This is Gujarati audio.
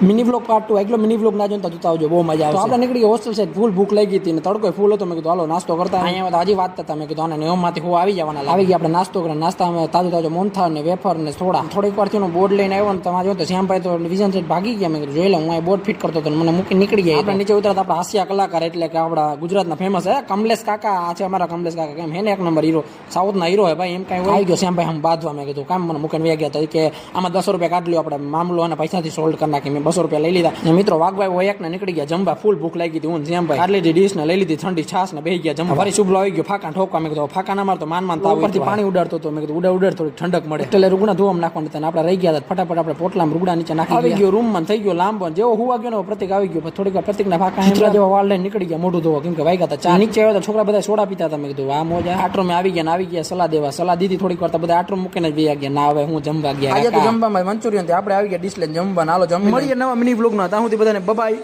મિની બ્લોગ પાર્ટ ટુ એકલો મિની બ્લોગ ના જોઈને તો જોતા આવજો બહુ મજા આવે આપણે નીકળી હોસ્ટેલ છે ફૂલ ભૂખ લાગી હતી ને તડકો ફૂલ હતો મેં કીધું હાલો નાસ્તો કરતા અહીંયા તો હજી વાત હતા મેં કીધું આને નિયમમાંથી હું આવી જવાના આવી ગયા આપણે નાસ્તો કરે નાસ્તા અમે તાજો તાજો મોનથાર ને વેફર ને થોડા થોડીક વાર થયું બોર્ડ લઈને આવ્યો ને તમારે જો તો શ્યામભાઈ તો વિઝન સેટ ભાગી ગયા મેં કીધું જોઈ લઉં હું અહીં બોર્ડ ફિટ કરતો હતો ને મને મૂકી નીકળી ગયા આપણે નીચે ઉતરતા આપણા હાસ્યા કલાકાર એટલે કે આપણા ગુજરાતના ફેમસ હે કમલેશ કાકા આ છે અમારા કમલેશ કાકા કેમ હે ને એક નંબર હીરો સાઉથના હીરો હે ભાઈ એમ કાંઈ આવી ગયો શ્યામભાઈ હમ બાંધવા મેં કીધું કામ મને મૂકીને વ્યા ગયા હતા કે આમાં દસો રૂપિયા કાઢ લ્યો આપણે મામલો અને પૈસાથી સોલ્વ કરી નાખી મેં બસો રૂપિયા લઈ લીધા. ને મિત્રો વાઘભાઈ હોય ને નીકળી ગયા જમવા. ફૂલ ભૂખ લાગી હતી હું શ્યામભાઈ. આટલી ડીશ ને લઈ લીધી ઠંડી છાસ ને બેહી ગયા જમવા. ફરી શુભલો આવી ગયો ફાકા ઠોકવા. મેં કીધું ફાકા ના મારતો માન માન તાવ ઉપરથી પાણી ઉડાડતો હતો. મેં કીધું ઉડા ઉડાડ થોડી ઠંડક મળે. એટલે રૂગણા ધોવામાં નાખવાનું હતા આપણે રહી ગયા હતા. ફટાફટ આપણે પોટલામાં રૂગડા નીચે નાખી આવી ગયો. રૂમમાં થઈ ગયો લાંબો જેવો હુવા ગયો ને પ્રતિક આવી ગયો. થોડીક વાર પ્રતિકના ફાકા હિંચરા જેવા વાળ લઈને નીકળી ગયા મોઢું ધોવા. કેમ કે વાગ્યા હતા ચા. નીચે આવ્યો તો છોકરા બધા સોડા પીતા હતા. મેં કીધું આ મોજા. આટરો મેં આવી ગયા ને આવી ગયા સલાહ દેવા સલાહ દીધી થોડીક વાર બધા આટરો મૂકીને જ ગયા. ના હવે હું જમવા ગયા. આજે તો જમવામાં મંચુરિયન આપણે આવી ગયા ડિશ લઈને જમવા હાલો જમી મળીએ નવા મિની બ્લોગના ત્યાં સુધી બધાને બબાઈ